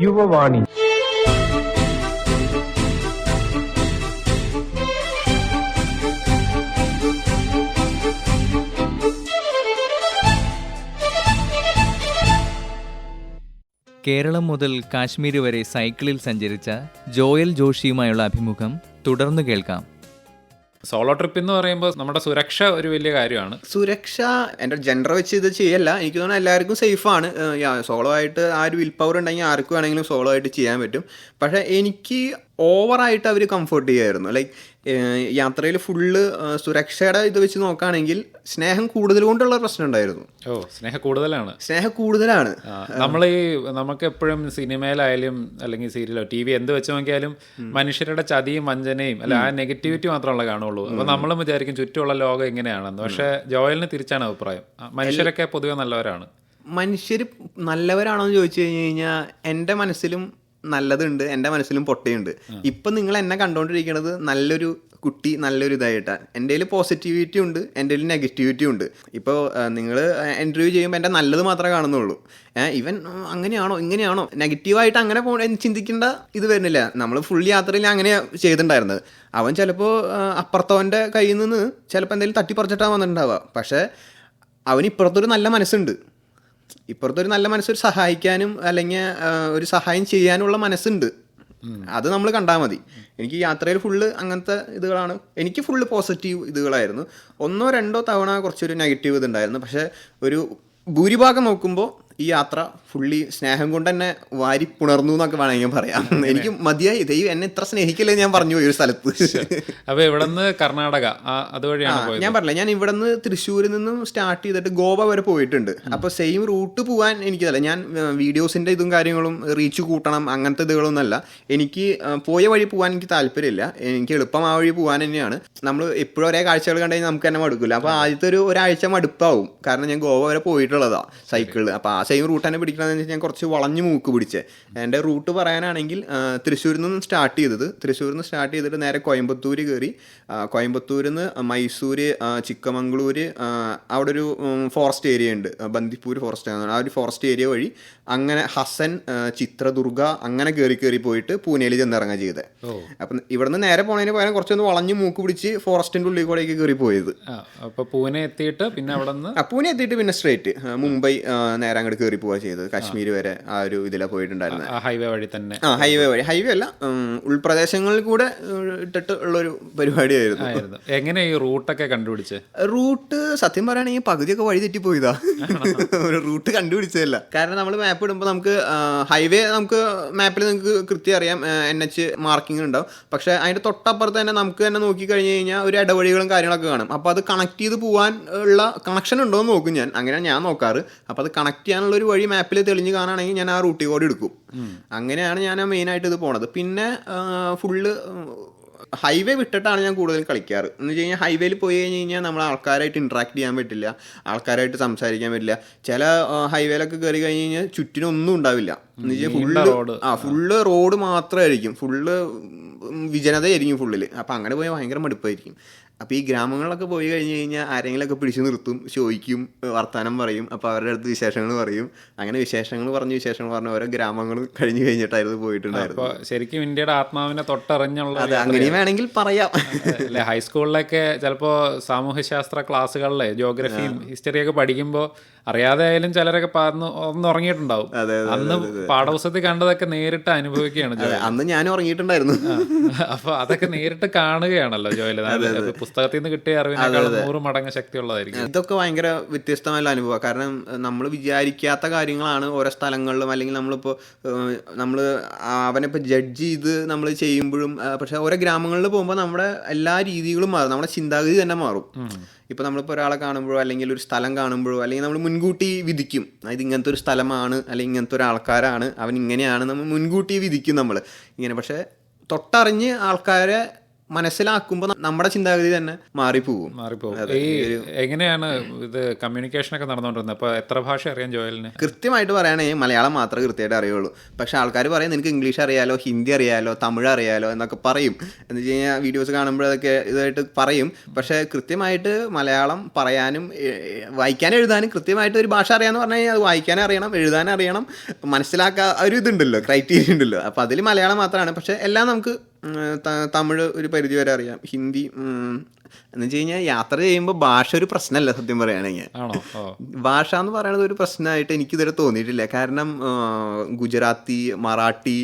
യുവവാണി. കേരളം മുതൽ കാശ്മീർ വരെ സൈക്കിളിൽ സഞ്ചരിച്ച ജോയൽ ജോഷിയുമായുള്ള അഭിമുഖം തുടർന്ന് കേൾക്കാം. സോളോ ട്രിപ്പ് എന്ന് പറയുമ്പോൾ നമ്മുടെ സുരക്ഷ ഒരു വലിയ കാര്യമാണ്. സുരക്ഷ എന്റെ ജെൻഡർ വെച്ച് ഇത് ചെയ്യല്ല. എനിക്ക് തോന്നുന്നു എല്ലാവർക്കും സേഫാണ് സോളോ ആയിട്ട് ആ ഒരു വിൽ പവർ ഉണ്ടെങ്കിൽ ആർക്കും വേണമെങ്കിലും സോളോ ആയിട്ട് ചെയ്യാൻ പറ്റും. പക്ഷേ എനിക്ക് ഓവറായിട്ട് അവർ കംഫർട്ട് ചെയ്യുമായിരുന്നു ലൈക്ക് യാത്രയിൽ ഫുള്ള് സുരക്ഷയുടെ ഇത് വെച്ച് നോക്കുകയാണെങ്കിൽ സ്നേഹം കൂടുതൽ കൊണ്ടുള്ള പ്രശ്നം ഉണ്ടായിരുന്നു. ഓ സ്നേഹം കൂടുതലാണ്. സ്നേഹം കൂടുതലാണ്. നമ്മൾ ഈ നമുക്ക് എപ്പോഴും സിനിമയിലായാലും അല്ലെങ്കിൽ സീരിയലോ ടി വി എന്ത് വെച്ച് നോക്കിയാലും മനുഷ്യരുടെ ചതിയും വഞ്ചനയും അല്ല ആ നെഗറ്റിവിറ്റി മാത്രമല്ല കാണുള്ളൂ. അപ്പൊ നമ്മളും വിചാരിക്കും ചുറ്റുമുള്ള ലോകം എങ്ങനെയാണെന്ന് പക്ഷെ ജോയലിന് തിരിച്ചാണ് അഭിപ്രായം. മനുഷ്യരൊക്കെ പൊതുവെ നല്ലവരാണ്. മനുഷ്യർ നല്ലവരാണോ എന്ന് ചോദിച്ചു കഴിഞ്ഞു കഴിഞ്ഞാൽ എന്റെ മനസ്സിലും നല്ലതുണ്ട് എന്റെ മനസ്സിലും പൊട്ടയുണ്ട്. ഇപ്പം നിങ്ങൾ എന്നെ കണ്ടുകൊണ്ടിരിക്കുന്നത് നല്ലൊരു കുട്ടി നല്ലൊരു ഇതായിട്ടാണ് എന്റെ കയ്യിൽ പോസിറ്റിവിറ്റി ഉണ്ട് എന്റെ കയ്യിൽ നെഗറ്റിവിറ്റി ഉണ്ട്. ഇപ്പോൾ നിങ്ങൾ ഇന്റർവ്യൂ ചെയ്യുമ്പോൾ എന്റെ നല്ലത് മാത്രമേ കാണുന്നുള്ളൂ. ഇവൻ അങ്ങനെയാണോ ഇങ്ങനെയാണോ? നെഗറ്റീവായിട്ട് അങ്ങനെ പോ ചിന്തിക്കേണ്ട ഇത് വരുന്നില്ല. നമ്മൾ ഫുൾ യാത്രയിൽ അങ്ങനെ ചെയ്തിട്ടുണ്ടായിരുന്നത്. അവൻ ചിലപ്പോൾ അപ്പുറത്തവന്റെ കയ്യിൽ നിന്ന് ചിലപ്പോൾ എന്തെങ്കിലും തട്ടിപ്പറിച്ചിട്ടാണ് വന്നിട്ടുണ്ടാവുക. പക്ഷേ അവന് ഇപ്പുറത്തൊരു നല്ല മനസ്സുണ്ട്. ഇപ്പുറത്തെ ഒരു നല്ല മനസ്സൊരു സഹായിക്കാനും അല്ലെങ്കിൽ ഒരു സഹായം ചെയ്യാനുള്ള മനസ്സുണ്ട്. അത് നമ്മൾ കണ്ടാൽ മതി. എനിക്ക് യാത്രയിൽ ഫുള്ള് അങ്ങനത്തെ ഇതുകളാണ്. എനിക്ക് ഫുള്ള് പോസിറ്റീവ് ഇതുകളായിരുന്നു. ഒന്നോ രണ്ടോ തവണ കുറച്ചൊരു നെഗറ്റീവ് ഇതുണ്ടായിരുന്നു. പക്ഷേ ഒരു ഭൂരിഭാഗം നോക്കുമ്പോൾ ഈ യാത്ര ഫുള്ളി സ്നേഹം കൊണ്ട് തന്നെ വാരി പുണർന്നു എന്നൊക്കെ വേണമെങ്കിൽ പറയാം. എനിക്ക് മതിയായി. ദൈവം എന്നെ ഇത്ര സ്നേഹിക്കില്ലേ ഞാൻ പറഞ്ഞു പോയി ഒരു സ്ഥലത്ത്. അപ്പൊ ഇവിടെ നിന്ന് കർണാടക അതുവഴിയാണ് ഞാൻ പറഞ്ഞില്ല ഞാൻ ഇവിടെ നിന്ന് തൃശ്ശൂരിൽ നിന്നും സ്റ്റാർട്ട് ചെയ്തിട്ട് ഗോവ വരെ പോയിട്ടുണ്ട്. അപ്പൊ സെയിം റൂട്ട് പോകാൻ എനിക്കതല്ല. ഞാൻ വീഡിയോസിന്റെ ഇതും കാര്യങ്ങളും റീച്ച് കൂട്ടണം അങ്ങനത്തെ ഇതുകളൊന്നല്ല എനിക്ക് പോയ വഴി പോകാൻ എനിക്ക് താല്പര്യമില്ല. എനിക്ക് എളുപ്പം ആ വഴി പോകാൻ തന്നെയാണ്. നമ്മൾ എപ്പോഴും ഒരേ കാഴ്ചകൾ കണ്ടു കഴിഞ്ഞാൽ നമുക്ക് തന്നെ മടുക്കില്ല. അപ്പൊ ആദ്യത്തെ ഒരു ഒരാഴ്ച മടുപ്പാവും. കാരണം ഞാൻ ഗോവ വരെ പോയിട്ടുള്ളതാ സൈക്കിളിൽ അപ്പൊ ആ സെയിം റൂട്ട് തന്നെ പിടിക്കണമെന്ന് വെച്ചാൽ ഞാൻ കുറച്ച് വളഞ്ഞു മൂക്ക് പിടിച്ചേ. എന്റെ റൂട്ട് പറയാനാണെങ്കിൽ തൃശ്ശൂരിൽ നിന്ന് സ്റ്റാർട്ട് ചെയ്തത് തൃശ്ശൂരിൽ നിന്ന് സ്റ്റാർട്ട് ചെയ്തിട്ട് നേരെ കോയമ്പത്തൂർ കയറി കോയമ്പത്തൂരിൽ നിന്ന് മൈസൂർ ചിക്കമംഗ്ലൂർ അവിടെ ഒരു ഫോറസ്റ്റ് ഏരിയ ഉണ്ട്. ബന്ദിപ്പൂർ ഫോറസ്റ്റ് ആ ഒരു ഫോറസ്റ്റ് ഏരിയ വഴി അങ്ങനെ ഹസൻ ചിത്രദുർഗ അങ്ങനെ കയറി കയറി പോയിട്ട് പൂനെയിൽ ചെന്നിറങ്ങുക ചെയ്തത് അപ്പം ഇവിടെ നിന്ന് നേരെ പോണതിന് പകരം കുറച്ചൊന്ന് വളഞ്ഞ് മൂക്ക് പിടിച്ച് ഫോറസ്റ്റിന്റെ ഉള്ളിൽ കൂടെയൊക്കെ കയറി പോയത്. അപ്പോൾ അപ്പൊ പൂനെ എത്തിയിട്ട് പിന്നെ അവിടെ നിന്ന് പൂനെ എത്തിയിട്ട് പിന്നെ സ്ട്രേറ്റ് മുംബൈ നേരെ അങ്ങോട്ട് കയറി പോവുക ചെയ്തത്. കാശ്മീർ വരെ ആ ഒരു ഇതിലാണ് പോയിട്ടുണ്ടായിരുന്നത് ഹൈവേ വഴി തന്നെ ആ ഹൈവേ വഴി. ഹൈവേ അല്ല ഉൾപ്രദേശങ്ങളിൽ കൂടെ ഇട്ടിട്ട് ഉള്ളൊരു പരിപാടിയായിരുന്നു. എങ്ങനെ ഈ റൂട്ടൊക്കെ കണ്ടുപിടിച്ച്? റൂട്ട് സത്യം പറയുകയാണെങ്കിൽ പകുതിയൊക്കെ വഴി തെറ്റി പോയതാ ഒരു റൂട്ട് കണ്ടുപിടിച്ചതല്ല. കാരണം നമ്മൾ മാപ്പ് ഇടുമ്പോൾ നമുക്ക് ഹൈവേ നമുക്ക് മാപ്പിൽ നിങ്ങൾക്ക് കൃത്യം അറിയാം. എൻ എച്ച് മാർക്കിംഗ് ഉണ്ടാവും പക്ഷേ അതിന്റെ തൊട്ടപ്പുറത്ത് തന്നെ നമുക്ക് തന്നെ നോക്കി കഴിഞ്ഞ് കഴിഞ്ഞാൽ ഒരു ഇടവഴികളും കാര്യങ്ങളൊക്കെ കാണും. അപ്പോൾ അത് കണക്ട് ചെയ്ത് പോകാൻ ഉള്ള കണക്ഷൻ ഉണ്ടോ എന്ന് നോക്കും ഞാൻ. അങ്ങനെയാണ് ഞാൻ നോക്കാറ്. അപ്പോൾ അത് കണക്ട് ചെയ്യാനുള്ള ഒരു വഴി മാപ്പിൽ തെളിഞ്ഞ് കാണുകയാണെങ്കിൽ ഞാൻ ആ റൂട്ടിൽ കൂടി എടുക്കും. അങ്ങനെയാണ് ഞാൻ മെയിൻ ആയിട്ട് ഇത് പോണത്. പിന്നെ ഫുള്ള് ഹൈവേ വിട്ടിട്ടാണ് ഞാൻ കൂടുതൽ കളിക്കാറ്. എന്ന് വെച്ച് കഴിഞ്ഞാൽ ഹൈവേയിൽ പോയി കഴിഞ്ഞ് കഴിഞ്ഞാൽ നമ്മൾ ആൾക്കാരായിട്ട് ഇൻട്രാക്ട് ചെയ്യാൻ പറ്റില്ല. ആൾക്കാരായിട്ട് സംസാരിക്കാൻ പറ്റില്ല. ചില ഹൈവേയിലൊക്കെ കയറി കഴിഞ്ഞ് കഴിഞ്ഞാൽ ചുറ്റിനൊന്നും ഉണ്ടാവില്ല. എന്ന് വെച്ചാൽ ഫുള്ള്. ആ ഫുള്ള് റോഡ് മാത്രമായിരിക്കും ഫുള്ള് വിജനതയായിരിക്കും ഫുള്ളിൽ അപ്പം അങ്ങനെ പോയാൽ ഭയങ്കര മടുപ്പായിരിക്കും. അപ്പോൾ ഈ ഗ്രാമങ്ങളിലൊക്കെ പോയി കഴിഞ്ഞ് കഴിഞ്ഞാൽ ആരെങ്കിലുമൊക്കെ പിടിച്ചു നിർത്തും ചോദിക്കും വർത്തമാനം പറയും അപ്പോൾ അവരുടെ അടുത്ത് വിശേഷങ്ങൾ പറയും. അങ്ങനെ വിശേഷങ്ങൾ പറഞ്ഞ് വിശേഷങ്ങൾ പറഞ്ഞ് ഓരോ ഗ്രാമങ്ങൾ കഴിഞ്ഞ് കഴിഞ്ഞിട്ടായിരുന്നു പോയിട്ടുണ്ടായിരുന്നു അപ്പോൾ ശരിക്കും ഇന്ത്യയുടെ ആത്മാവിനെ തൊട്ടറിഞ്ഞുള്ള അതെ അങ്ങനെയും വേണമെങ്കിൽ പറയാം. അല്ലെ ഹൈസ്കൂളിലൊക്കെ ചിലപ്പോൾ സാമൂഹ്യശാസ്ത്ര ക്ലാസ്സുകളിലെ ജോഗ്രഫിയും ഹിസ്റ്ററിയൊക്കെ പഠിക്കുമ്പോൾ അറിയാതെ ആയാലും ചിലരൊക്കെ പറഞ്ഞു ഒന്ന് ഉറങ്ങിയിട്ടുണ്ടാവും. അന്ന് പാഠപുസ്തകത്തിൽ കണ്ടതൊക്കെ നേരിട്ട് അനുഭവിക്കുകയാണ് അന്ന് ഞാൻ ഉറങ്ങിയിട്ടുണ്ടായിരുന്നു. അപ്പൊ അതൊക്കെ നേരിട്ട് കാണുകയാണല്ലോ ജോയൽ അതായത് പുസ്തകത്തിൽ നിന്ന് കിട്ടിയ അറിവിനേക്കാൾ നൂറ് മടങ്ങ് ശക്തിയുള്ളതായിരിക്കും. ഇതൊക്കെ ഭയങ്കര വ്യത്യസ്തമായ അനുഭവം കാരണം നമ്മൾ വിചാരിക്കാത്ത കാര്യങ്ങളാണ് ഓരോ സ്ഥലങ്ങളിലും അല്ലെങ്കിൽ നമ്മളിപ്പോൾ നമ്മൾ അവനിപ്പോൾ ജഡ്ജ് ചെയ്ത് നമ്മൾ ചെയ്യുമ്പോഴും പക്ഷെ ഓരോ ഗ്രാമങ്ങളിൽ പോകുമ്പോൾ നമ്മുടെ എല്ലാ രീതികളും മാറും. നമ്മുടെ ചിന്താഗതി തന്നെ മാറും. ഇപ്പോൾ നമ്മളിപ്പോൾ ഒരാളെ കാണുമ്പോഴോ അല്ലെങ്കിൽ ഒരു സ്ഥലം കാണുമ്പോഴോ അല്ലെങ്കിൽ നമ്മൾ മുൻകൂട്ടി വിധിക്കും. അതായത് ഇങ്ങനത്തെ ഒരു സ്ഥലമാണ് അല്ലെങ്കിൽ ഇങ്ങനത്തെ ഒരു ആൾക്കാരാണ് അവൻ ഇങ്ങനെയാണ് നമ്മൾ മുൻകൂട്ടി വിധിക്കും നമ്മൾ ഇങ്ങനെ പക്ഷേ തൊട്ടറിഞ്ഞ് ആൾക്കാരെ മനസ്സിലാക്കുമ്പോൾ നമ്മുടെ ചിന്താഗതി തന്നെ മാറിപ്പോകും. ഈ എങ്ങനെയാണ് ഇത് കമ്മ്യൂണിക്കേഷൻ ഒക്കെ നടന്നുകൊണ്ടിരുന്നത്? അപ്പൊ എത്ര ഭാഷ അറിയാം ജോയലിന്? കൃത്യമായിട്ട് പറയുകയാണെങ്കിൽ മലയാളം മാത്രമേ കൃത്യമായിട്ട് അറിയുള്ളൂ. പക്ഷെ ആൾക്കാർ പറയും നിനക്ക് ഇംഗ്ലീഷ് അറിയാലോ ഹിന്ദി അറിയാലോ തമിഴ് അറിയാലോ എന്നൊക്കെ പറയും. എന്ന് വെച്ച് കഴിഞ്ഞാൽ വീഡിയോസ് കാണുമ്പോഴൊക്കെ ഇതായിട്ട് പറയും. പക്ഷെ കൃത്യമായിട്ട് മലയാളം പറയാനും വായിക്കാനും എഴുതാനും കൃത്യമായിട്ട് ഒരു ഭാഷ അറിയാന്ന് പറഞ്ഞു കഴിഞ്ഞാൽ അത് വായിക്കാനും അറിയണം എഴുതാനും അറിയണം. മനസ്സിലാക്കാൻ ഒരു ഇതുണ്ടല്ലോ ക്രൈറ്റീരിയ ഉണ്ടല്ലോ. അപ്പോൾ അതിൽ മലയാളം മാത്രമാണ് പക്ഷെ എല്ലാം നമുക്ക് തമിഴ് ഒരു പരിധി വരെ അറിയാം. ഹിന്ദി എന്ന് വെച്ച് കഴിഞ്ഞാൽ യാത്ര ചെയ്യുമ്പോൾ ഭാഷ ഒരു പ്രശ്നമല്ല സത്യം പറയുകയാണെങ്കിൽ ഭാഷ എന്ന് പറയുന്നത് ഒരു പ്രശ്നമായിട്ട് എനിക്കിതുവരെ തോന്നിയിട്ടില്ല. കാരണം ഗുജറാത്തി മറാഠി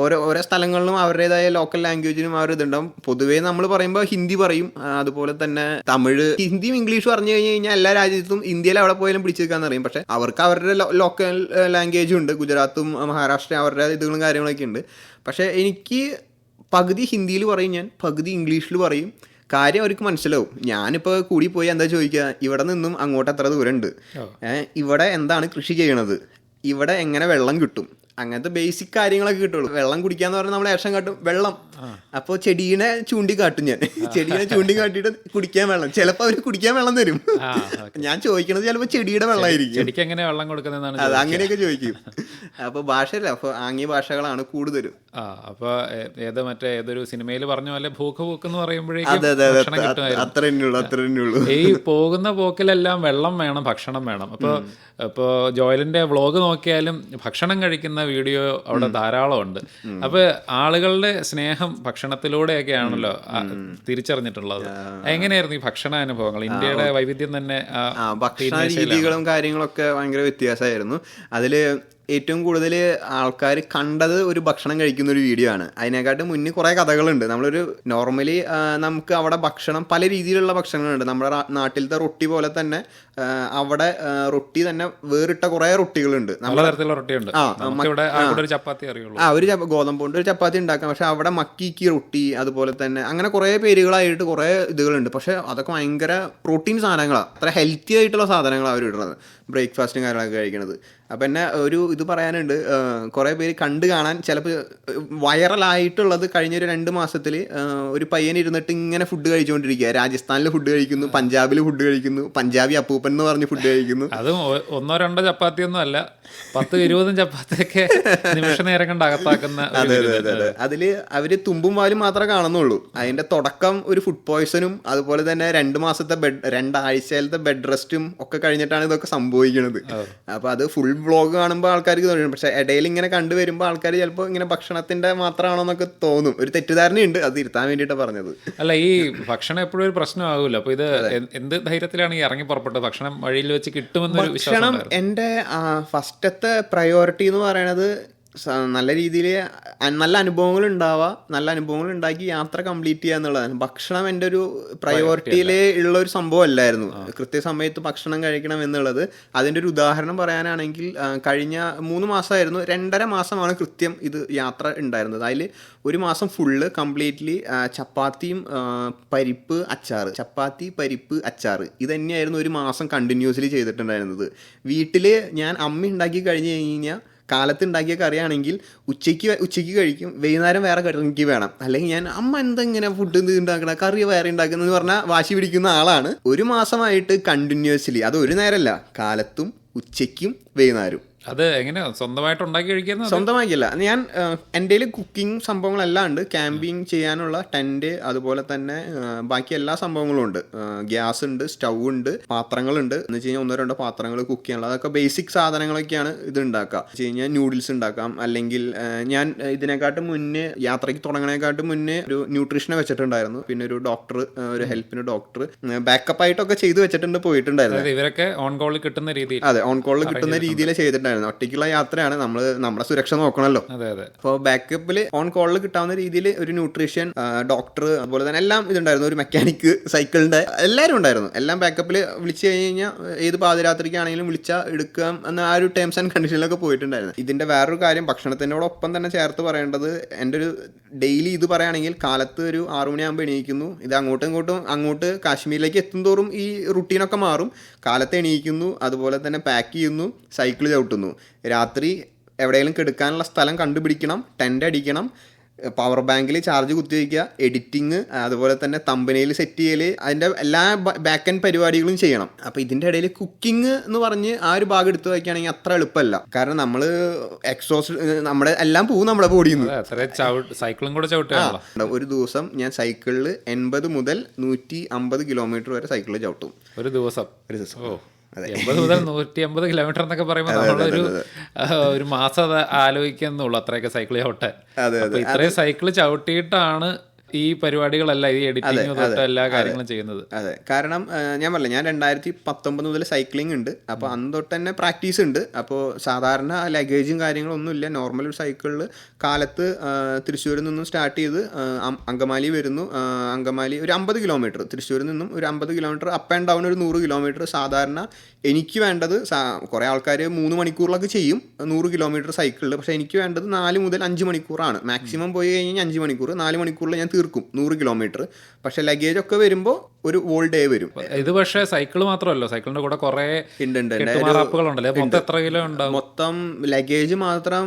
ഓരോ ഓരോ സ്ഥലങ്ങളിലും അവരുടേതായ ലോക്കൽ ലാംഗ്വേജിനും അവർ ഇതുണ്ടാവും. പൊതുവേ നമ്മൾ പറയുമ്പോൾ ഹിന്ദി പറയും. അതുപോലെ തന്നെ തമിഴ് ഹിന്ദിയും ഇംഗ്ലീഷും പറഞ്ഞു കഴിഞ്ഞ് കഴിഞ്ഞാൽ എല്ലാ രാജ്യത്തും ഇന്ത്യയിൽ എവിടെ പോയാലും പിടിച്ചെടുക്കാൻ അറിയും പക്ഷെ അവർക്ക് അവരുടെ ലോക്കൽ ലാംഗ്വേജും ഉണ്ട്. ഗുജറാത്തും മഹാരാഷ്ട്രയും അവരുടെ ഇതുകളും കാര്യങ്ങളൊക്കെ ഉണ്ട്. പക്ഷേ എനിക്ക് പകുതി ഹിന്ദിയിൽ പറയും ഞാൻ പകുതി ഇംഗ്ലീഷിൽ പറയും. കാര്യം അവർക്ക് മനസ്സിലാവും. ഞാനിപ്പോൾ കൂടി പോയി എന്താ ചോദിക്കുക ഇവിടെ നിന്നും അങ്ങോട്ട് എത്ര ദൂരമുണ്ട്? ഇവിടെ എന്താണ് കൃഷി ചെയ്യണത്? ഇവിടെ എങ്ങനെ വെള്ളം കിട്ടും? അങ്ങനത്തെ ബേസിക് കാര്യങ്ങളൊക്കെ കിട്ടുള്ളൂ. വെള്ളം കുടിക്കാന്ന് പറഞ്ഞാൽ നമ്മൾ ഏഷം കാട്ടും. വെള്ളം. അപ്പോൾ ചെടീനെ ചൂണ്ടിക്കാട്ടും ഞാൻ. ചെടീനെ ചൂണ്ടിക്കാട്ടിയിട്ട് കുടിക്കാൻ വെള്ളം. ചിലപ്പോൾ അവർ കുടിക്കാൻ വെള്ളം തരും. ഞാൻ ചോദിക്കണത് ചിലപ്പോൾ ചെടിയുടെ വെള്ളമായിരിക്കും എങ്ങനെ വെള്ളം കൊടുക്കുന്നതെന്നാണ് അത് അങ്ങനെയൊക്കെ ചോദിക്കും. അപ്പോൾ ഭാഷയല്ല അപ്പോൾ ആംഗ്യ ഭാഷകളാണ് കൂടുതലും. ആ അപ്പൊ ഏതോ ഏത് മറ്റേ ഏതൊരു സിനിമയിൽ പറഞ്ഞ പോലെ ഭൂക്ക് എന്ന് പറയുമ്പോഴേക്കും ഈ പോകുന്ന പോക്കിലെല്ലാം വെള്ളം വേണം ഭക്ഷണം വേണം. അപ്പൊ ഇപ്പോ ജോയലിന്റെ വ്ളോഗ് നോക്കിയാലും ഭക്ഷണം കഴിക്കുന്ന വീഡിയോ അവിടെ ധാരാളം ഉണ്ട് അപ്പൊ ആളുകളുടെ സ്നേഹം ഭക്ഷണത്തിലൂടെയൊക്കെ ആണല്ലോ തിരിച്ചറിഞ്ഞിട്ടുള്ളത്. എങ്ങനെയായിരുന്നു ഈ ഭക്ഷണ അനുഭവങ്ങൾ ഇന്ത്യയുടെ വൈവിധ്യം തന്നെ ഭക്ഷണ രീതികളും കാര്യങ്ങളൊക്കെ ഭയങ്കര വ്യത്യാസമായിരുന്നു. അതിൽ ഏറ്റവും കൂടുതൽ ആൾക്കാർ കണ്ടത് ഒരു ഭക്ഷണം കഴിക്കുന്ന ഒരു വീഡിയോ ആണ്. അതിനെക്കാട്ടും മുന്നേ കുറേ കഥകളുണ്ട്. നമ്മളൊരു നോർമലി നമുക്ക് അവിടെ ഭക്ഷണം പല രീതിയിലുള്ള ഭക്ഷണങ്ങളുണ്ട്. നമ്മുടെ നാട്ടിലത്തെ റൊട്ടി പോലെ തന്നെ അവിടെ റൊട്ടി തന്നെ വേറിട്ട കുറേ റൊട്ടികളുണ്ട്. പല തരത്തിലുള്ള റൊട്ടിയുണ്ട്. ആ, ഒരു ചപ്പാത്തി അറിയുള്ളൂ. ആ ഒരു ഗോതമ്പ് കൊണ്ട് ഒരു ചപ്പാത്തി ഉണ്ടാക്കാം. പക്ഷെ അവിടെ മക്കിക്ക് റൊട്ടി അതുപോലെ തന്നെ അങ്ങനെ കുറേ പേരുകളായിട്ട് കുറേ ഇതുകളുണ്ട്. പക്ഷെ അതൊക്കെ ഭയങ്കര പ്രോട്ടീൻ സാധനങ്ങളാണ് അത്ര ഹെൽത്തി ആയിട്ടുള്ള സാധനങ്ങളാണ് അവർ ഇടുന്നത് ബ്രേക്ക്ഫാസ്റ്റും കാര്യങ്ങളൊക്കെ കഴിക്കുന്നത് അപ്പം എന്നെ ഒരു ഇത് പറയാനുണ്ട് കുറേ പേര് കണ്ടു കാണാൻ ചിലപ്പോൾ വൈറലായിട്ടുള്ളത് കഴിഞ്ഞൊരു രണ്ട് മാസത്തിൽ ഒരു പയ്യൻ ഇരുന്നിട്ട് ഇങ്ങനെ ഫുഡ് കഴിച്ചുകൊണ്ടിരിക്കുക രാജസ്ഥാനിൽ ഫുഡ് കഴിക്കുന്നു പഞ്ചാബിൽ ഫുഡ് കഴിക്കുന്നു പഞ്ചാബി അപ്പൂപ്പൻ എന്ന് പറഞ്ഞ് ഫുഡ് കഴിക്കുന്നു. അതും ഒന്നോ രണ്ടോ ചപ്പാത്തി ഒന്നും അല്ല പത്ത് ഇരുപതും ചപ്പാത്തിയൊക്കെ നിമിഷ നേരം കൊണ്ട് അകത്താക്കുന്ന അതെ അതെ അതെ അതിൽ അവർ അവർ തുമ്പും വാലും മാത്രമേ കാണുന്നുള്ളൂ. അതിന്റെ തുടക്കം ഒരു ഫുഡ് പോയ്സണും അതുപോലെ തന്നെ രണ്ട് മാസത്തെ ബെഡ് രണ്ടാഴ്ചയിലത്തെ ബെഡ് റെസ്റ്റും ഒക്കെ കഴിഞ്ഞിട്ടാണ് ഇതൊക്കെ സംഭവിക്കുന്നത് അപ്പൊ അത് ഫുൾ വ്ളോഗ് കാണുമ്പോൾ ആൾക്കാർക്ക് തോന്നും പക്ഷെ ഇടയിൽ ഇങ്ങനെ കണ്ടുവരുമ്പോൾ ആൾക്കാർ ചിലപ്പോൾ ഇങ്ങനെ ഭക്ഷണത്തിന്റെ മാത്രമാണോ എന്നൊക്കെ തോന്നും. ഒരു തെറ്റിദ്ധാരണയുണ്ട്. അത് ഇരുത്താൻ വേണ്ടിയിട്ടാണ് പറഞ്ഞത്. അല്ല ഈ ഭക്ഷണം എപ്പോഴും ഒരു പ്രശ്നമാകില്ല അപ്പൊ ഇത് എന്ത് ധൈര്യത്തിലാണ് ഈ ഇറങ്ങി പുറപ്പെട്ടത്? ഭക്ഷണം വഴിയിൽ വെച്ച് കിട്ടുമെന്നൊരു വിശ്വാസം ഭക്ഷണം എന്റെ എന്റെ ഫസ്റ്റത്തെ പ്രയോറിറ്റി എന്ന് പറയണത് സ- നല്ല രീതിയിൽ നല്ല അനുഭവങ്ങൾ ഉണ്ടാവുക നല്ല അനുഭവങ്ങൾ ഉണ്ടാക്കി യാത്ര കംപ്ലീറ്റ് ചെയ്യുക എന്നുള്ളതാണ്. ഭക്ഷണം എന്റെ ഒരു പ്രയോറിറ്റിയിൽ ഉള്ള ഒരു സംഭവം അല്ലായിരുന്നു. കൃത്യസമയത്ത് ഭക്ഷണം കഴിക്കണം എന്നുള്ളത്. അതിന്റെ ഒരു ഉദാഹരണം പറയാനാണെങ്കിൽ കഴിഞ്ഞ മൂന്ന് മാസമായിരുന്നു രണ്ടര മാസമാണ് കൃത്യം ഇത് യാത്ര ഉണ്ടായിരുന്നത്. അതിൽ ഒരു മാസം ഫുള്ള് കംപ്ലീറ്റ്ലി ചപ്പാത്തിയും പരിപ്പ് അച്ചാറ്. ചപ്പാത്തി പരിപ്പ് അച്ചാറ്. ഇത് തന്നെയായിരുന്നു ഒരു മാസം കണ്ടിന്യൂസ്ലി ചെയ്തിട്ടുണ്ടായിരുന്നത്. വീട്ടിൽ ഞാൻ അമ്മ ഉണ്ടാക്കി കഴിഞ്ഞ് കഴിഞ്ഞാൽ കാലത്ത് ഉണ്ടാക്കിയ കറിയാണെങ്കിൽ ഉച്ചയ്ക്ക് ഉച്ചയ്ക്ക് കഴിക്കും വൈകുന്നേരം വേറെ കറി എനിക്ക് വേണം. അല്ലെങ്കിൽ ഞാൻ അമ്മ എന്തെങ്ങനെ ഫുഡ് ഉണ്ടാക്കണ കറി വേറെ ഉണ്ടാക്കുന്നതെന്ന് പറഞ്ഞാൽ വാശി പിടിക്കുന്ന ആളാണ്. ഒരു മാസമായിട്ട് കണ്ടിന്യൂസ്ലി അത് ഒരു നേരമല്ല കാലത്തും ഉച്ചയ്ക്കും വൈകുന്നേരവും. അത് എങ്ങനെയാ? സ്വന്തമായിട്ട് ഉണ്ടാക്കി കഴിക്കുന്നത് സ്വന്തമാക്കിയല്ല. ഞാൻ എന്റെ കുക്കിംഗ് സംഭവങ്ങളെല്ലാം ഉണ്ട്. ക്യാമ്പിങ് ചെയ്യാനുള്ള ടെന്റ് അതുപോലെ തന്നെ ബാക്കി എല്ലാ സംഭവങ്ങളും ഉണ്ട്. ഗ്യാസ് ഉണ്ട് സ്റ്റൗ ഉണ്ട് പാത്രങ്ങളുണ്ട്. എന്ന് വെച്ച് കഴിഞ്ഞാൽ ഒന്നോ രണ്ടോ പാത്രങ്ങൾ കുക്ക് ചെയ്യാനുള്ള അതൊക്കെ ബേസിക് സാധനങ്ങളൊക്കെയാണ് ഇത് ഉണ്ടാക്കുക. വെച്ച് കഴിഞ്ഞാൽ നൂഡിൽസ് ഉണ്ടാക്കാം. അല്ലെങ്കിൽ ഞാൻ ഇതിനെക്കാട്ടും മുന്നേ യാത്രയ്ക്ക് തുടങ്ങണേക്കാട്ടും മുന്നേ ഒരു ന്യൂട്രീഷനെ വെച്ചിട്ടുണ്ടായിരുന്നു. പിന്നെ ഒരു ഡോക്ടർ ഒരു ഹെൽപ്പിന് ഡോക്ടർ ബാക്കപ്പ് ആയിട്ടൊക്കെ ചെയ്തു വെച്ചിട്ടുണ്ട് പോയിട്ടുണ്ടായിരുന്നു. ഇവരൊക്കെ ഓൺ കോളിൽ കിട്ടുന്ന രീതിയിൽ അതെ ഓൺ കോളിൽ കിട്ടുന്ന രീതിയിൽ ചെയ്തിട്ടുണ്ടായിരുന്നു. ഒറ്റയ്ക്കുള്ള യാത്രയാണ്. നമ്മൾ നമ്മുടെ സുരക്ഷ നോക്കണമല്ലോ അതെ അതെ. അപ്പോൾ ബാക്കപ്പിൽ ഓൺ കോളിൽ കിട്ടാവുന്ന രീതിയിൽ ഒരു ന്യൂട്രീഷ്യൻ ഡോക്ടർ അതുപോലെ തന്നെ എല്ലാം ഇതുണ്ടായിരുന്നു. ഒരു മെക്കാനിക്ക് സൈക്കിളിന്റെ എല്ലാവരും ഉണ്ടായിരുന്നു. എല്ലാം ബാക്കപ്പിൽ വിളിച്ചു കഴിഞ്ഞ് കഴിഞ്ഞാൽ ഏത് പാതിരാത്രിക്കാണെങ്കിലും വിളിച്ചാൽ എടുക്കാം എന്ന ആ ഒരു ടേംസ് ആൻഡ് കണ്ടീഷനിലൊക്കെ പോയിട്ടുണ്ടായിരുന്നു. ഇതിന്റെ വേറൊരു കാര്യം ഭക്ഷണത്തിനോടൊപ്പം തന്നെ ചേർത്ത് പറയേണ്ടത് എന്റെ ഒരു ഡെയിലി ഇത് പറയുകയാണെങ്കിൽ കാലത്ത് ഒരു ആറുമണിയാകുമ്പോൾ എണീക്കുന്നു. ഇത് അങ്ങോട്ടും ഇങ്ങോട്ടും അങ്ങോട്ട് കാശ്മീരിലേക്ക് എത്തും തോറും ഈ റുട്ടീനൊക്കെ മാറും. കാലത്ത് എണീക്കുന്നു അതുപോലെ തന്നെ പാക്ക് ചെയ്യുന്നു സൈക്കിൾ ചവിട്ടുന്നു. രാത്രി എവിടെയെങ്കിലും കെടുക്കാനുള്ള സ്ഥലം കണ്ടുപിടിക്കണം ടെന്റ് അടിക്കണം പവർ ബാങ്കിൽ ചാർജ് കുത്തിവയ്ക്കുക എഡിറ്റിങ് അതുപോലെ തന്നെ തമ്പനയിൽ സെറ്റ് ചെയ്യൽ അതിന്റെ എല്ലാ ബാക്ക് എൻഡ് പരിപാടികളും ചെയ്യണം. അപ്പോൾ ഇതിന്റെ ഇടയിൽ കുക്കിംഗ് എന്ന് പറഞ്ഞ് ആ ഒരു ഭാഗം എടുത്ത് വയ്ക്കുകയാണെങ്കിൽ അത്ര എളുപ്പമല്ല. കാരണം നമ്മൾ എക്സോസ് നമ്മുടെ എല്ലാം പോകും നമ്മുടെ ബോഡിയിൽ നിന്ന് സൈക്കിളും കൂടെ ഒരു ദിവസം ഞാൻ സൈക്കിളിൽ എൺപത് മുതൽ നൂറ്റി അമ്പത് കിലോമീറ്റർ വരെ സൈക്കിളിൽ ചവിട്ടും. ഒരു ദിവസം? ഒരു ദിവസം. എൺപത് മുതൽ നൂറ്റി അമ്പത് കിലോമീറ്റർ എന്നൊക്കെ പറയുമ്പോൾ നമ്മളൊരു ഒരു മാസം അത് ആലോചിക്കുന്നുള്ളൂ. അത്രയൊക്കെ സൈക്കിൾ ചവിട്ടാൻ അപ്പൊ ഇത്രയും സൈക്കിൾ ചവിട്ടിയിട്ടാണ് ഈ പരിപാടികളല്ല ഈ എഡിറ്റിംഗ് തൊട്ട് എല്ലാ കാര്യങ്ങളും ചെയ്യുന്നത്. അതെ. കാരണം ഞാൻ പറഞ്ഞില്ല ഞാൻ രണ്ടായിരത്തി പത്തൊമ്പത് മുതൽ സൈക്ലിംഗ് ഉണ്ട്. അപ്പോൾ അന്ന് തൊട്ട് തന്നെ പ്രാക്ടീസ് ഉണ്ട്. അപ്പോൾ സാധാരണ ലഗേജും കാര്യങ്ങളും ഒന്നുമില്ല നോർമൽ ഒരു സൈക്കിളിൽ കാലത്ത് തൃശ്ശൂരിൽ നിന്നും സ്റ്റാർട്ട് ചെയ്ത് അങ്കമാലി വരുന്നു. അങ്കമാലി ഒരു അമ്പത് കിലോമീറ്റർ തൃശ്ശൂരിൽ നിന്നും ഒരു അമ്പത് കിലോമീറ്റർ അപ്പ് ആൻഡ് ഡൗൺ ഒരു നൂറ് കിലോമീറ്റർ സാധാരണ എനിക്ക് വേണ്ടത് കുറെ കുറേ ആൾക്കാർ മൂന്ന് മണിക്കൂറിലൊക്കെ ചെയ്യും. നൂറ് കിലോമീറ്റർ സൈക്കിളിൽ പക്ഷേ എനിക്ക് വേണ്ടത് നാല് മുതൽ അഞ്ച് മണിക്കൂറാണ്. മാക്സിമം പോയി കഴിഞ്ഞാൽ അഞ്ച് മണിക്കൂർ നാല് മണിക്കൂറിൽ ഞാൻ തീർക്കും നൂറ് കിലോമീറ്റർ. പക്ഷെ ലഗേജ് ഒക്കെ വരുമ്പോൾ ഒരു വോൾ ഡേ വരും. ഇത് പക്ഷേ സൈക്കിൾ മാത്രമല്ലോ. സൈക്കിളിന്റെ കൂടെ കുറെ ഉണ്ട് ഉണ്ട് ഉണ്ട്. മൊത്തം എത്ര കിലോ ഉണ്ടാവും? മൊത്തം ലഗേജ് മാത്രം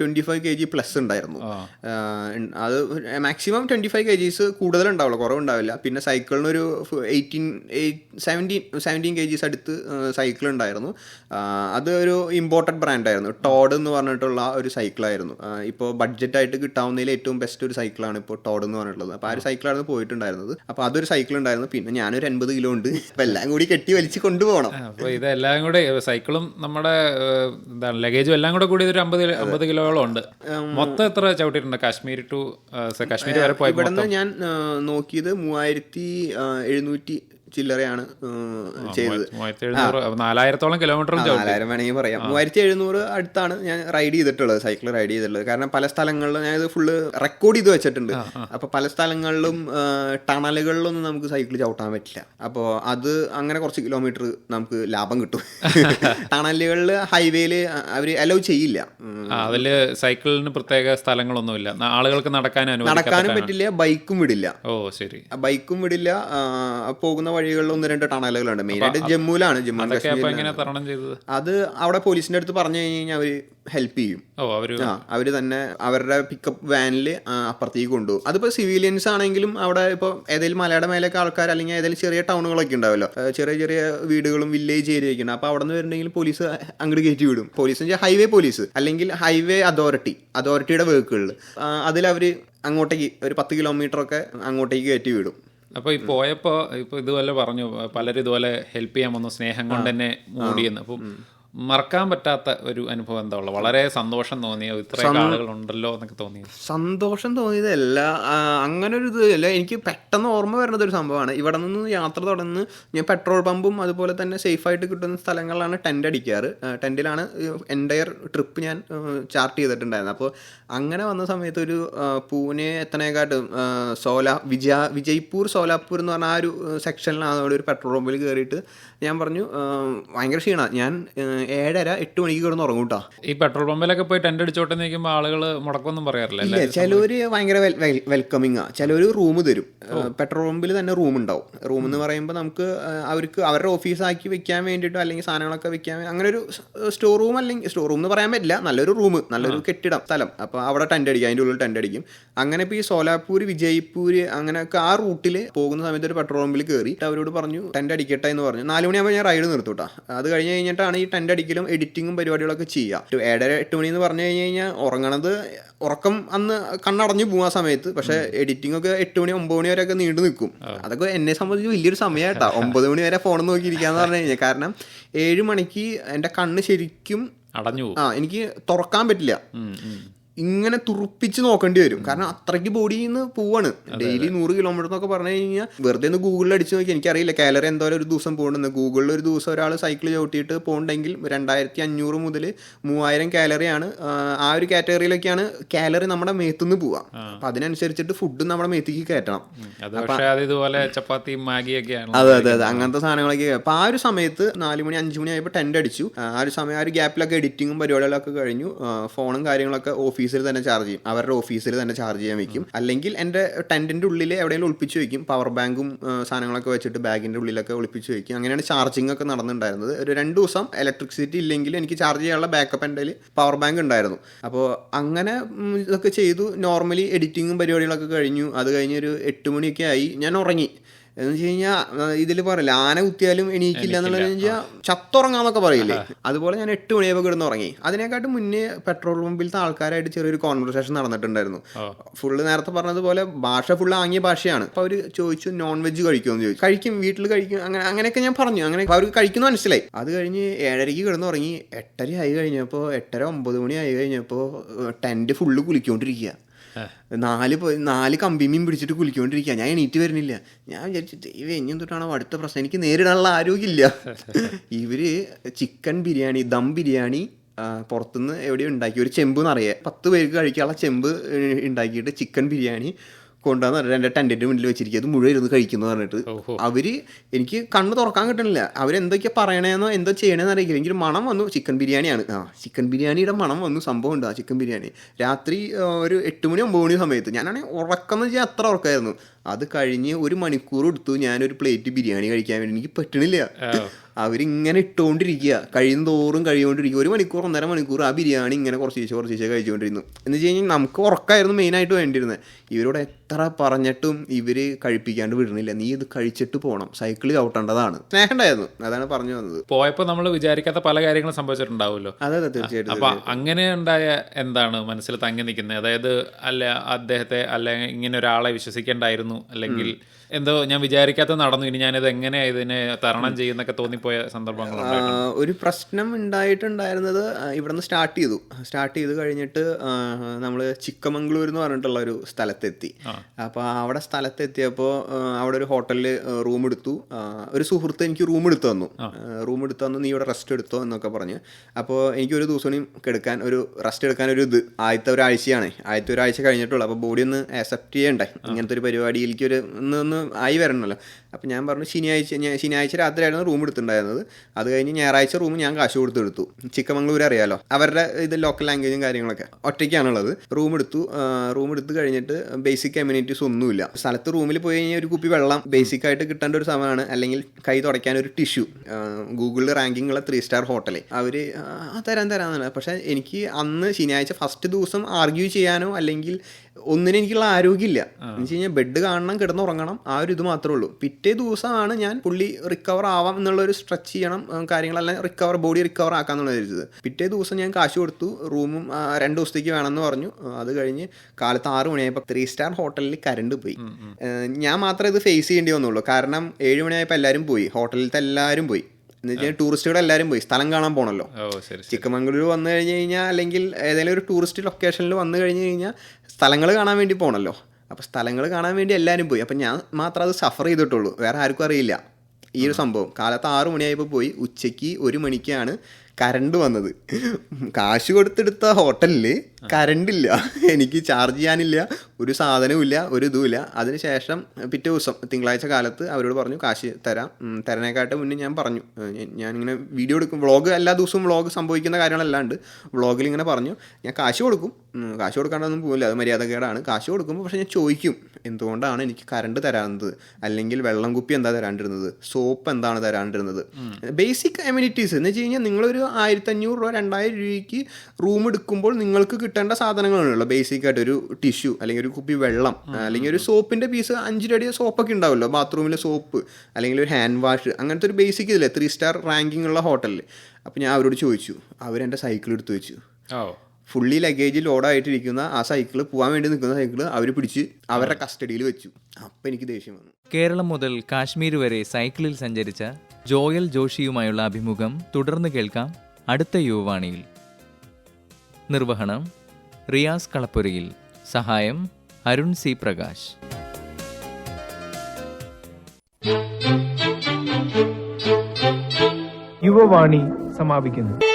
twenty five K G plus ഉണ്ടായിരുന്നു അത് maximum twenty five K Gs കൂടുതൽ ഉണ്ടാവുള്ളൂ. കുറവുണ്ടാവില്ല. പിന്നെ സൈക്കിളിന് ഒരു eighteen seventeen seventeen K Gs അടുത്ത് സൈക്കിൾ ഉണ്ടായിരുന്നു. അത് ഒരു ഇമ്പോർട്ടഡ് ബ്രാൻഡായിരുന്നു ടോഡ് എന്ന് പറഞ്ഞിട്ടുള്ള ഒരു സൈക്കിളായിരുന്നു ഇപ്പോൾ ബഡ്ജറ്റായിട്ട് കിട്ടാവുന്നതിൽ ഏറ്റവും ബെസ്റ്റ് ഒരു സൈക്കിളാണ് ഇപ്പോൾ ടോഡ് എന്ന് പറഞ്ഞിട്ടുള്ളത് അപ്പോൾ ആ ഒരു സൈക്കിളായിരുന്നു പോയിട്ടുണ്ടായിരുന്നത്. അപ്പോൾ അതൊരു സൈക്കിൾ ഉണ്ടായിരുന്നു. പിന്നെ ഞാനൊരു എൺപത് കിലോ ഉണ്ട്. അപ്പോൾ എല്ലാം കൂടി കെട്ടി വലിച്ച് കൊണ്ടുപോകണം. അപ്പൊ ഇതെല്ലാം കൂടെ സൈക്കിളും നമ്മുടെ എന്താണ് ലഗേജും എല്ലാം കൂടെ കൂടി ഒരു അമ്പത് അമ്പത് കിലോയോളം ഉണ്ട്. മൊത്തം എത്ര ചവിട്ടിയിട്ടുണ്ട്? കാശ്മീർ ടു കാശ്മീർ വരെ പോയി ഇവിടെ ഞാൻ നോക്കിയത് മൂവായിരത്തി എഴുന്നൂറ്റി ചില്ലറയാണ് ചെയ്തത്. നാലായിരത്തോളം കിലോമീറ്റർ നാലായിരം വേണമെങ്കിൽ പറയാം. മൂവായിരത്തി എഴുന്നൂറ് അടുത്താണ് ഞാൻ റൈഡ് ചെയ്തിട്ടുള്ളത് സൈക്കിൾ റൈഡ് ചെയ്തിട്ടുള്ളത്. കാരണം പല സ്ഥലങ്ങളിലും ഞാൻ ഇത് ഫുള്ള് റെക്കോർഡ് ചെയ്ത് വെച്ചിട്ടുണ്ട്. അപ്പൊ പല സ്ഥലങ്ങളിലും ടണലുകളിലൊന്നും നമുക്ക് സൈക്കിൾ ചവിട്ടാൻ പറ്റില്ല. അപ്പോൾ അത് അങ്ങനെ കുറച്ച് കിലോമീറ്റർ നമുക്ക് ലാഭം കിട്ടും. ടണലുകളിൽ ഹൈവേയിൽ അവർ അലോ ചെയ്യില്ല. അതിൽ സൈക്കിളിന് പ്രത്യേക സ്ഥലങ്ങളൊന്നുമില്ല. ആളുകൾക്ക് നടക്കാൻ നടക്കാനും പറ്റില്ല ബൈക്കും വിടില്ല. ഓ ശരി. ബൈക്കും വിടില്ല പോകുന്ന വഴികളിൽ ഒന്ന് രണ്ട് ടണലുകളുണ്ട്. മെയിനായിട്ട് ജമ്മുവിലാണ് ജമ്മു അത് അവിടെ പോലീസിന്റെ അടുത്ത് പറഞ്ഞു കഴിഞ്ഞു കഴിഞ്ഞാൽ അവർ ഹെൽപ്പ് ചെയ്യും. ആ അവർ തന്നെ അവരുടെ പിക്കപ്പ് വാനിൽ അപ്പുറത്തേക്ക് കൊണ്ടുപോകും. അതിപ്പോ സിവിലിയൻസ് ആണെങ്കിലും അവിടെ ഇപ്പോൾ ഏതെങ്കിലും മലയുടെ മേലൊക്കെ ആൾക്കാർ അല്ലെങ്കിൽ ഏതെങ്കിലും ചെറിയ ടൗണുകളൊക്കെ ഉണ്ടാവല്ലോ. ചെറിയ ചെറിയ വീടുകളും വില്ലേജ് ഏരിയ ഒക്കെ ഉണ്ട്. അപ്പൊ അവിടെ നിന്ന് വരുന്നുണ്ടെങ്കിൽ പോലീസ് അങ്ങോട്ട് കയറ്റി വിടും. പോലീസ് ഹൈവേ പോലീസ് അല്ലെങ്കിൽ ഹൈവേ അതോറിറ്റി അതോറിറ്റിയുടെ അതിൽ അവർ അങ്ങോട്ടേക്ക് ഒരു പത്ത് കിലോമീറ്റർ ഒക്കെ അങ്ങോട്ടേക്ക് കയറ്റി വിടും. അപ്പൊ ഈ പോയപ്പോൾ ഇപ്പോൾ ഇതുപോലെ പറഞ്ഞു പലരും ഇതുപോലെ ഹെൽപ്പ് ചെയ്യാൻ വന്നു സ്നേഹം കൊണ്ട് തന്നെ മൂടിയെന്ന്. അപ്പം മറക്കാൻ പറ്റാത്ത ഒരു അനുഭവം എന്താ ഉള്ളത്? വളരെ സന്തോഷം തോന്നിയോ? ഇത്രയും ആളുകൾ ഉണ്ടല്ലോ എന്നൊക്കെ തോന്നിയത് സന്തോഷം തോന്നിയതല്ല. അങ്ങനെ ഒരു ഇത് അല്ല. എനിക്ക് പെട്ടെന്ന് ഓർമ്മ വരുന്നത് ഒരു സംഭവമാണ്. ഇവിടെ നിന്ന് യാത്ര തുടർന്ന് ഞാൻ പെട്രോൾ പമ്പും അതുപോലെ തന്നെ സേഫായിട്ട് കിട്ടുന്ന സ്ഥലങ്ങളിലാണ് ടെന്റ് അടിക്കാറ്. ടെന്റിലാണ് എന്റയർ ട്രിപ്പ് ഞാൻ ചാർട്ട് ചെയ്തിട്ടുണ്ടായിരുന്നത്. അപ്പോൾ അങ്ങനെ വന്ന സമയത്ത് ഒരു പൂനെ എത്തനേക്കാട്ടും സോലാ വിജയ വിജയ്പൂർ സോലാപൂർ എന്ന് പറഞ്ഞ ആ ഒരു സെക്ഷനിലാണ് അവിടെ ഒരു പെട്രോൾ പമ്പിൽ കയറിയിട്ട് ഞാൻ പറഞ്ഞു ഭയങ്കര ക്ഷീണമാണ്. ഞാൻ ഏഴര എട്ട് മണിക്ക് കിടന്ന് ഉറങ്ങും കേട്ടോ ഈ പെട്രോൾ പമ്പിലൊക്കെ പോയി ടെന്റ് അടിച്ചോട്ടെ നിൽക്കുമ്പോൾ ആളുകൾ മുടക്കൊന്നും പറയാറില്ല ചിലവര് ഭയങ്കര വെൽക്കമിങ് ആ. ചിലവര് റൂം തരും. പെട്രോൾ പമ്പിൽ തന്നെ റൂം ഉണ്ടാവും. റൂം എന്ന് പറയുമ്പോൾ നമുക്ക് അവർക്ക് അവരുടെ ഓഫീസാക്കി വെക്കാൻ വേണ്ടിയിട്ടോ അല്ലെങ്കിൽ സാധനങ്ങളൊക്കെ വെക്കാൻ അങ്ങനെ ഒരു സ്റ്റോർ റൂം അല്ലെങ്കിൽ സ്റ്റോർ റൂം എന്ന് പറയാൻ പറ്റില്ല. നല്ലൊരു റൂം നല്ലൊരു കെട്ടിടം സ്ഥലം. അപ്പോൾ അവിടെ ടെന്റ് അടിക്കും അതിന്റെ ഉള്ളിൽ ടെന്റ് അടിക്കും. അങ്ങനെ ഇപ്പോൾ ഈ സോലാപൂർ വിജയ്പൂര് അങ്ങനെയൊക്കെ ആ റൂട്ടിൽ പോകുന്ന സമയത്ത് ഒരു പെട്രോൾ പമ്പിൽ കയറി അവരോട് പറഞ്ഞു ടെന്റ് അടിക്കട്ടെ എന്ന് പറഞ്ഞു. നാല് മണിയാകുമ്പോൾ ഞാൻ റൈഡ് നിർത്തൂട്ടാ അത് കഴിഞ്ഞ് കഴിഞ്ഞിട്ടാണ് ഈ ടെന്റ് അടിക്കലും എഡിറ്റിങ്ങും പരിപാടികളൊക്കെ ചെയ്യുക ഏഴര എട്ട് മണി എന്ന് പറഞ്ഞു കഴിഞ്ഞ് കഴിഞ്ഞാൽ ഉറങ്ങണത് ഉറക്കം അന്ന് കണ്ണടഞ്ഞു പോകും ആ സമയത്ത്. പക്ഷെ എഡിറ്റിംഗ് ഒക്കെ എട്ട് മണി ഒമ്പത് മണി വരെ ഒക്കെ നീണ്ടു നിൽക്കും. അതൊക്കെ എന്നെ സംബന്ധിച്ച് വലിയൊരു സമയമായിട്ടാ ഒമ്പത് മണി വരെ ഫോൺ നോക്കിയിരിക്കാന്ന് പറഞ്ഞു കഴിഞ്ഞാൽ കാരണം ഏഴ് മണിക്ക് എന്റെ കണ്ണ് ശരിക്കും അടഞ്ഞു ആ എനിക്ക് തുറക്കാൻ പറ്റില്ല. ഇങ്ങനെ തുറപ്പിച്ച് നോക്കേണ്ടി വരും. കാരണം അത്രയ്ക്ക് ബോഡിയിൽ നിന്ന് പോവാണ്. ഡെയിലി നൂറ് കിലോമീറ്റർ എന്നൊക്കെ പറഞ്ഞു കഴിഞ്ഞാൽ വെറുതെ ഒന്ന് ഗൂഗിളിൽ അടിച്ച് നോക്കി എനിക്കറിയില്ല. കാലറി എന്തോരം ഒരു ദിവസം പോകണമെന്ന്. ഗൂഗിളിൽ ഒരു ദിവസം ഒരാൾ സൈക്കിൾ ചവിട്ടിയിട്ട് പോകണ്ടെങ്കിൽ രണ്ടായിരത്തി അഞ്ഞൂറ് മുതൽ മൂവായിരം കാലറിയാണ് ആ, ഒരു കാറ്റഗറിയിലൊക്കെയാണ് കാലറി നമ്മുടെ മേത്തുനിന്ന് പോവാം അപ്പം അതിനനുസരിച്ചിട്ട് ഫുഡും നമ്മുടെ മേത്തേക്ക് കയറ്റണം. ഇതുപോലെ ചപ്പാത്തി മാഗിയൊക്കെയാണ് അതെ അതെ അതെ. അങ്ങനത്തെ സാധനങ്ങളൊക്കെ അപ്പൊ ആ ഒരു സമയത്ത് നാല് മണി അഞ്ച് മണി ആയപ്പോൾ ടെന്റ് അടിച്ചു. ആ ഒരു സമയം ആ ഒരു ഗ്യാപ്പിലൊക്കെ എഡിറ്റിങ്ങും പരിപാടികളൊക്കെ കഴിഞ്ഞു. ഫോണും കാര്യങ്ങളൊക്കെ ഓഫീസ് ഓഫീസിൽ തന്നെ ചാർജ് ചെയ്യും. അവരുടെ ഓഫീസിൽ തന്നെ ചാർജ് ചെയ്യാൻ വെക്കും. അല്ലെങ്കിൽ എന്റെ ടെന്റിന്റെ ഉള്ളിൽ എവിടെയെങ്കിലും ഒളിപ്പിച്ച് വെക്കും. പവർ ബാങ്കും സാധനങ്ങളൊക്കെ വെച്ചിട്ട് ബാഗിന്റെ ഉള്ളിലൊക്കെ ഒളിപ്പിച്ച് വെക്കും. അങ്ങനെയാണ് ചാർജിങ് ഒക്കെ നടന്നിട്ടുണ്ടായിരുന്നത്. ഒരു രണ്ട് ദിവസം ഇലക്ട്രിസിറ്റി ഇല്ലെങ്കിൽ എനിക്ക് ചാർജ് ചെയ്യാനുള്ള ബാക്കപ്പ് എന്റെ പവർ ബാങ്ക് ഉണ്ടായിരുന്നു. അപ്പോൾ അങ്ങനെ ഇതൊക്കെ ചെയ്തു. നോർമലി എഡിറ്റിങ്ങും പരിപാടികളൊക്കെ കഴിഞ്ഞു. അത് കഴിഞ്ഞ് ഒരു എട്ട് മണിയൊക്കെ ആയി. ഞാൻ ഉറങ്ങി. എന്ന് വെച്ച് കഴിഞ്ഞാൽ ഇതിൽ പറയില്ല ആന കുത്തിയാലും എണീക്കില്ല എന്നുള്ളത് വെച്ചാൽ ചത്തുറങ്ങാന്നൊക്കെ പറയില്ലേ. അതുപോലെ ഞാൻ എട്ട് മണിയാകുമ്പോൾ കിടന്ന് ഉറങ്ങി അതിനെക്കാട്ടും മുന്നേ പെട്രോൾ പമ്പിലത്തെ ആൾക്കാരായിട്ട് ചെറിയൊരു കോൺവെർസേഷൻ നടന്നിട്ടുണ്ടായിരുന്നു. ഫുള്ള് നേരത്തെ പറഞ്ഞതുപോലെ ഭാഷ ഫുള്ള് ആംഗ്യ ഭാഷയാണ്. അപ്പോൾ അവർ ചോദിച്ചു നോൺ വെജ് കഴിക്കുമെന്ന് ചോദിച്ചു. കഴിക്കും വീട്ടിൽ കഴിക്കും അങ്ങനെ അങ്ങനെയൊക്കെ ഞാൻ പറഞ്ഞു. അങ്ങനെ അവർക്ക് കഴിക്കുന്നു മനസ്സിലായി. അത് കഴിഞ്ഞ് ഏഴരയ്ക്ക് കിടന്ന് ഉറങ്ങി എട്ടര ആയി കഴിഞ്ഞപ്പോൾ എട്ടര ഒമ്പത് മണി ആയി കഴിഞ്ഞപ്പോൾ ടെന്റ് ഫുള്ള് കുളിക്കൊണ്ടിരിക്കുക നാല് നാല് കമ്പിമീൻ പിടിച്ചിട്ട് കുളിക്കൊണ്ടിരിക്കുക ഞാൻ എണീറ്റ് വരുന്നില്ല. ഞാൻ വിചാരിച്ചു ദൈവം എഞ്ഞും തൊട്ടാണോ അടുത്ത പ്രശ്നം? എനിക്ക് നേരിടാനുള്ള ആരോഗ്യമില്ല. ഇവർ ചിക്കൻ ബിരിയാണി ദം ബിരിയാണി പുറത്തുനിന്ന് എവിടെയോ ഉണ്ടാക്കി. ഒരു ചെമ്പ് നിറയെ. പത്ത് പേർക്ക് കഴിക്കാനുള്ള ചെമ്പ് ഉണ്ടാക്കിയിട്ട് ചിക്കൻ ബിരിയാണി കൊണ്ടുവന്ന് പറഞ്ഞിട്ട് എന്റെ ടെന്റിന്റെ മുന്നിൽ വെച്ചിരിക്കുക അത് മുഴുവൻ ഇരുന്ന് കഴിക്കുന്നു പറഞ്ഞിട്ട്. അവർ എനിക്ക് കണ്ണ് തുറക്കാൻ കിട്ടണില്ല അവരെന്തൊക്കെയാണ് പറയണേന്നോ എന്തോ ചെയ്യണേന്ന് അറിയില്ല. എങ്കിലും മണം വന്നു. ചിക്കൻ ബിരിയാണിയാണ്. ആ ചിക്കൻ ബിരിയാണിയുടെ മണം വന്നു. സംഭവം ഉണ്ട് ആ ചിക്കൻ ബിരിയാണി. രാത്രി ഒരു എട്ട് മണി ഒമ്പത് മണി സമയത്ത് ഞാനാണെങ്കിൽ ഉറക്കം വെച്ചാൽ അത്ര ഉറക്കമായിരുന്നു. അത് കഴിഞ്ഞ് ഒരു മണിക്കൂർ എടുത്തു ഞാനൊരു പ്ലേറ്റ് ബിരിയാണി കഴിക്കാൻ വേണ്ടി. എനിക്ക് പറ്റണില്ല. അവരിങ്ങനെ ഇട്ടുകൊണ്ടിരിക്കുക. കഴിയും തോറും കഴിയുകൊണ്ടിരിക്കുക. ഒരു മണിക്കൂർ ഒന്നര മണിക്കൂർ ആ ബിരിയാണി ഇങ്ങനെ കുറച്ച് ശേഷം കുറച്ച് ശേഷം കഴിച്ചുകൊണ്ടിരുന്നു. എന്ന് വെച്ച് കഴിഞ്ഞാൽ നമുക്ക് ഉറക്കമായിരുന്നു മെയിനായിട്ട് വേണ്ടിയിരുന്നത് ഇവരോട് എത്ര പറഞ്ഞിട്ടും ഇവർ കഴിപ്പിക്കാണ്ട് വിടുന്നില്ല. നീ ഇത് കഴിച്ചിട്ട് പോകണം സൈക്കിൾ ചവിട്ടേണ്ടതാണ് സ്നേഹമുണ്ടായിരുന്നു അതാണ് പറഞ്ഞു വന്നത്. പോയപ്പോൾ നമ്മൾ വിചാരിക്കാത്ത പല കാര്യങ്ങളും സംഭവിച്ചിട്ടുണ്ടാവുമല്ലോ. അതെ അതെ തീർച്ചയായിട്ടും അപ്പൊ അങ്ങനെ ഉണ്ടായ എന്താണ് മനസ്സിൽ തങ്ങി നിൽക്കുന്നത്? അതായത് അല്ല അദ്ദേഹത്തെ അല്ല ഇങ്ങനെ ഒരാളെ വിശ്വസിക്കേണ്ടായിരുന്നു? അല്ലെങ്കിൽ എന്തോ ഞാൻ വിചാരിക്കാത്ത നടന്നു. ഇനി ഞാനിത് എങ്ങനെ ഇതിനെ തരണം ചെയ്യുന്നൊക്കെ തോന്നിപ്പോയ സന്ദർഭങ്ങൾ ഒരു പ്രശ്നം ഉണ്ടായിട്ടുണ്ടായിരുന്നത് ഇവിടുന്ന് സ്റ്റാർട്ട് ചെയ്തു. സ്റ്റാർട്ട് ചെയ്ത് കഴിഞ്ഞിട്ട് നമ്മൾ ചിക്കമംഗ്ലൂർ എന്ന് പറഞ്ഞിട്ടുള്ള ഒരു സ്ഥലത്തെത്തി. അപ്പോൾ അവിടെ സ്ഥലത്തെത്തിയപ്പോൾ അവിടെ ഒരു ഹോട്ടലിൽ റൂം എടുത്തു. ഒരു സുഹൃത്ത് എനിക്ക് റൂം എടുത്തു തന്നു. റൂം എടുത്തു തന്നു നീ ഇവിടെ റെസ്റ്റ് എടുത്തോ എന്നൊക്കെ പറഞ്ഞ്. അപ്പോൾ എനിക്ക് ഒരു ദിവസം എടുക്കാൻ കിടക്കാൻ ഒരു റെസ്റ്റ് എടുക്കാൻ ഒരു ഇത് ആദ്യത്തെ ഒരാഴ്ചയാണ്. ആദ്യത്തെ ഒരാഴ്ച കഴിഞ്ഞിട്ടുള്ളൂ. അപ്പോൾ ബോഡി ഒന്ന് ആക്സെപ്റ്റ് ചെയ്യണ്ടേ? ഇങ്ങനത്തെ ഒരു പരിപാടിയിലേക്ക് ഒരു ഒന്ന് ഒന്ന് ആയി വരണമല്ലോ അപ്പോൾ ഞാൻ പറഞ്ഞു ശനിയാഴ്ച ശനിയാഴ്ച രാത്രിയായിരുന്നു റൂം എടുത്തിട്ടുണ്ടായിരുന്നത്. അത് കഴിഞ്ഞ് ഞായറാഴ്ച റൂം ഞാൻ കാശ് കൊടുത്തെടുത്തു. ചിക്കമംഗ്ലൂർ അറിയാലോ. അവരുടെ ഇത് ലോക്കൽ ലാംഗ്വേജും കാര്യങ്ങളൊക്കെ ഒറ്റയ്ക്കാണുള്ളത്. റൂം എടുത്തു. റൂം എടുത്ത് കഴിഞ്ഞിട്ട് ബേസിക് കമ്മ്യൂണിറ്റീസ് ഒന്നുമില്ല. സ്ഥലത്ത് റൂമിൽ പോയി കഴിഞ്ഞാൽ ഒരു കുപ്പി വെള്ളം ബേസിക് ആയിട്ട് കിട്ടേണ്ട ഒരു സമയമാണ് അല്ലെങ്കിൽ കൈ തുടയ്ക്കാൻ ഒരു ടിഷ്യൂ ഗൂഗിളിൽ റാങ്കിങ്ങുള്ള ത്രീ സ്റ്റാർ ഹോട്ടൽ അവർ തരാൻ തരാന്നാണ് പക്ഷേ എനിക്ക് അന്ന് ശനിയാഴ്ച ഫസ്റ്റ് ദിവസം ആർഗ്യൂ ചെയ്യാനോ അല്ലെങ്കിൽ ഒന്നിനും എനിക്കുള്ള ആരോഗ്യമില്ല. എന്ന് വെച്ച് കഴിഞ്ഞാൽ ബെഡ് കാണണം കിടന്നുറങ്ങണം ആ ഒരു ഇത് മാത്രമേ ഉള്ളൂ. പിറ്റേ ദിവസമാണ് ഞാൻ പുള്ളി റിക്കവർ ആവാം എന്നുള്ള ഒരു സ്ട്രെച്ച് ചെയ്യണം കാര്യങ്ങളെല്ലാം റിക്കവർ ബോഡി റിക്കവർ ആക്കാന്നുള്ള വിചാരിച്ചത് പിറ്റേ ദിവസം ഞാൻ കാശ് കൊടുത്തു റൂമും രണ്ട് ദിവസത്തേക്ക് വേണമെന്ന് പറഞ്ഞു. അത് കഴിഞ്ഞ് കാലത്ത് ആറ് മണിയായപ്പോൾ ത്രീ സ്റ്റാർ ഹോട്ടലിൽ കരണ്ട് പോയി. ഞാൻ മാത്രമേ ഇത് ഫേസ് ചെയ്യേണ്ടി വന്നുള്ളൂ. കാരണം ഏഴ് മണിയായപ്പോൾ എല്ലാവരും പോയി. ഹോട്ടലിലത്തെ എല്ലാവരും പോയി. എന്ന് വെച്ചാൽ ടൂറിസ്റ്റുകൾ എല്ലാവരും പോയി. സ്ഥലം കാണാൻ പോകണല്ലോ. ചിക്കമംഗളൂർ വന്നു കഴിഞ്ഞ് കഴിഞ്ഞാൽ അല്ലെങ്കിൽ ഏതെങ്കിലും ഒരു ടൂറിസ്റ്റ് ലൊക്കേഷനിൽ വന്നു കഴിഞ്ഞ് കഴിഞ്ഞാൽ സ്ഥലങ്ങൾ കാണാൻ വേണ്ടി പോകണമല്ലോ അപ്പോൾ സ്ഥലങ്ങൾ കാണാൻ വേണ്ടി എല്ലാവരും പോയി. അപ്പം ഞാൻ മാത്രം അത് സഫർ ചെയ്തിട്ടുള്ളൂ. വേറെ ആർക്കും അറിയില്ല. ഈ ഒരു സംഭവം. കാലത്ത് ആറ് മണിയായപ്പോൾ പോയി. ഉച്ചയ്ക്ക് ഒരു മണിക്കാണ് കറണ്ട് വന്നത്. കാശ് കൊടുത്തെടുത്ത ഹോട്ടലിൽ കരണ്ടില്ല. എനിക്ക് ചാർജ് ചെയ്യാനില്ല ഒരു സാധനവും ഇല്ല ഒരു ഇതുമില്ല അതിനുശേഷം പിറ്റേ ദിവസം തിങ്കളാഴ്ച കാലത്ത് അവരോട് പറഞ്ഞു കാശ് തരാം. തരണേക്കാട്ട് മുന്നേ ഞാൻ പറഞ്ഞു. ഞാൻ- ഞാനിങ്ങനെ വീഡിയോ എടുക്കും. വ്ളോഗ് എല്ലാ ദിവസവും വ്ളോഗ് സംഭവിക്കുന്ന കാര്യങ്ങളല്ലാണ്ട് വ്ളോഗിൽ ഇങ്ങനെ പറഞ്ഞു ഞാൻ കാശ് കൊടുക്കും. കാശ് കൊടുക്കാണ്ടൊന്നും പോകില്ല അത് മര്യാദക്കേടാണ്. കാശ് കൊടുക്കുമ്പോൾ പക്ഷേ ഞാൻ ചോദിക്കും എന്തുകൊണ്ടാണ് എനിക്ക് കറണ്ട് തരാറുന്നത്? അല്ലെങ്കിൽ വെള്ളം കുപ്പി എന്താ തരാണ്ടിരുന്നത്? സോപ്പ് എന്താണ് തരാണ്ടിരുന്നത്? ബേസിക് അമ്യൂണിറ്റീസ് എന്ന് വെച്ച് കഴിഞ്ഞാൽ നിങ്ങളൊരു ആയിരത്തഞ്ഞൂറ് രൂപ രണ്ടായിരം രൂപയ്ക്ക് റൂം എടുക്കുമ്പോൾ നിങ്ങൾക്ക് കിട്ടേണ്ട സാധനങ്ങളാണല്ലോ. ബേസിക് ആയിട്ട് ഒരു ടിഷ്യൂ അല്ലെങ്കിൽ ഒരു കുപ്പി വെള്ളം അല്ലെങ്കിൽ ഒരു സോപ്പിന്റെ പീസ് അഞ്ച് രൂപയുടെ സോപ്പൊക്കെ ഉണ്ടാവുമല്ലോ ബാത്റൂമിലെ സോപ്പ് അല്ലെങ്കിൽ ഒരു ഹാൻഡ് വാഷ് അങ്ങനത്തെ ഒരു ബേസിക് ഇതില്ലേ? ത്രീ സ്റ്റാർ റാങ്കിങ് ഉള്ള ഹോട്ടലിൽ അപ്പോൾ ഞാൻ അവരോട് ചോദിച്ചു. അവരെന്റെ സൈക്കിൾ എടുത്ത് വെച്ചു. ഫുള്ളി ലഗേജ് ലോഡായിട്ടിരിക്കുന്ന ആ സൈക്കിൾ പോകാൻ വേണ്ടി നിൽക്കുന്ന സൈക്കിൾ അവർ പിടിച്ച് അവരുടെ കസ്റ്റഡിയിൽ വെച്ചു. അപ്പം എനിക്ക് ദേഷ്യം വന്നു. കേരളം മുതൽ കാശ്മീർ വരെ സൈക്കിളിൽ സഞ്ചരിച്ച ജോയൽ ജോഷിയുമായുള്ള അഭിമുഖം തുടർന്ന് കേൾക്കാം അടുത്ത യുവവാണിയിൽ. നിർവഹണം റിയാസ് കളപ്പുരയിൽ. സഹായം അരുൺ സി പ്രകാശ്. യുവവാണി സമാപിക്കുന്നു.